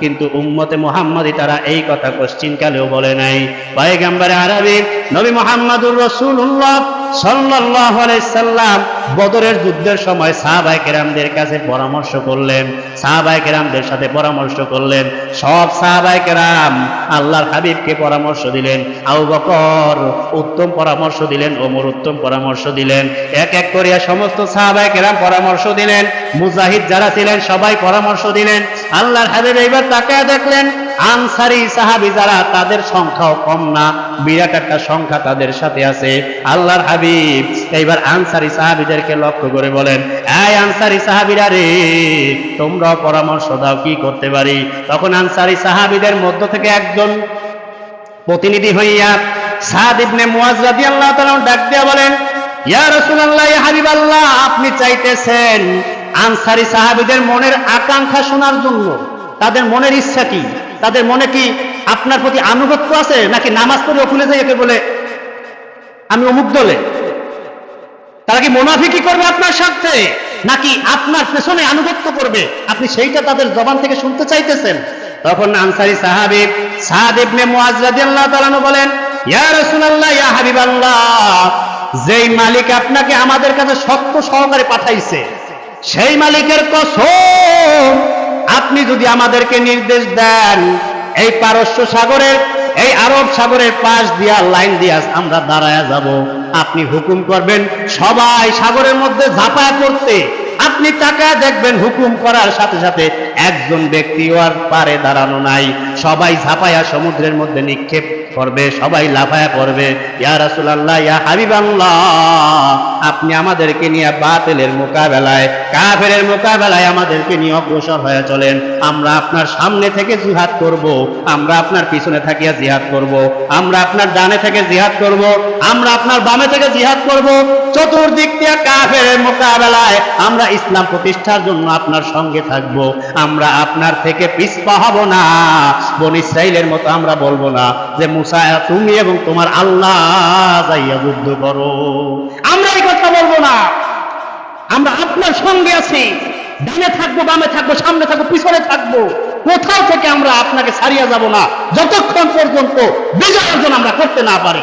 কিন্তু উম্মতে মোহাম্মদী তারা এই কথা কোশ্চিন কালেও বলে নাই। পায়গাম্বারে আরবি, নবী মোহাম্মদুর রসুল্লাহ আলাইহি সাল্লাম বদরের যুদ্ধের সময় কেরামদের কাছে পরামর্শ করলেন কেরামদের সাথে পরামর্শ করলেন। সব কেরাম আল্লাহর হাবিবকে পরামর্শ দিলেন, আবু বকর উত্তম পরামর্শ দিলেন, ওমর উত্তম পরামর্শ দিলেন। এক এক করিয়া সমস্ত সাহাবায়ে কেরাম পরামর্শ দিলেন, মুজাহিদ যারা ছিলেন সবাই পরামর্শ দিলেন। আল্লাহর হাবিব এইবার তাকায় দেখলেন আনসারি সাহাবি যারা, তাদের সংখ্যাও কম না। বিরাট একটা সংখ্যা তাদের সাথে আছে। আল্লাহর হাবিব, এইবার আনসারি সাহাবিদেরকে লক্ষ্য করে বলেন, এই আনসারি সাহাবিরা রে তোমরা পরামর্শ দাও, কি করতে পারি? তখন আনসারি সাহাবিদের মধ্য থেকে একজন প্রতিনিধি হইয়া সাদ ইবনে মুয়াজ রাদিয়াল্লাহু তাআলা ডাক দিয়া বলেন, ইয়া রাসূলুল্লাহ, ইয়া হাবিবাল্লাহ, আপনি চাইতেছেন আনসারি সাহাবিদের মনের আকাঙ্ক্ষা শোনার জন্য তাদের মনের ইচ্ছা কি? তাদের মনে কি আপনার প্রতি আনুগত্য আছে? নাকি নামাজ পড়ে ওখানে যাই একে বলে, আমি অমুক দলে তারা কি মুনাফিকি করবে আপনার সাথে নাকি আপনার পেছনে আনুগত্য করবে? আপনি সেইটা তাদের জবান থেকে শুনতে চাইতেছেন। তখন আনসারি সাহাবি সাদ ইবনে মুআজ বলেন, ইয়া যেই মালিক আপনাকে আমাদের কাছে সত্য সহকারে পাঠাইছে, সেই মালিকের কসম যদি আমাদেরকে নির্দেশ দেন, এই পারস্য সাগরের, এই আরব সাগরের পাশ দিয়া, লাইন দিয়া আমরা দাঁড়ায়া যাব। আপনি হুকুম করবেন, সবাই সাগরের মধ্যে ঝাঁপায় করতে আপনি তাকায় দেখবেন হুকুম করার সাথে সাথে একজন ব্যক্তি আর পারে দাঁড়ানো নাই। সবাই ঝাঁপায়া সমুদ্রের মধ্যে নিক্ষেপ করবে সবাই লাফায়া পড়বে। ইয়া রাসূলুল্লাহ, ইয়া হাবিবাল্লাহ, আপনি আমাদেরকে নিয়ে বাতিলের মোকাবেলায়, কাফেরের মোকাবেলায় আমাদেরকে নিয়ে অগ্রসর হয়ে চলেন। আমরা আপনার সামনে থেকে জিহাদ করব, আমরা আপনার পিছনে থাকিয়া জিহাদ করব, আমরা আপনার ডানে থেকে জিহাদ করব, আমরা আপনার বামে থেকে জিহাদ করব। চতুর্দিক দিয়ে কাফেরের মোকাবেলায় আমরা ইসলাম প্রতিষ্ঠার জন্য আপনার সঙ্গে থাকব। আমরা আপনার থেকে পিছপা হব না। বন ইসরাইলের মতো আমরা বলব না যে তুমি এবং তোমার আল্লাহ যাইয়া যুদ্ধ করো। আমরা এই কথা বলব না। আমরা আপনার সঙ্গে আছি। ডানে থাকব, বামে থাকব, সামনে থাকব, পিছনে থাকব। কোথাও থেকে আমরা আপনাকে ছাড়িয়ে যাব না? যতক্ষণ পর্যন্ত বিজয় অর্জন আমরা করতে না পারি।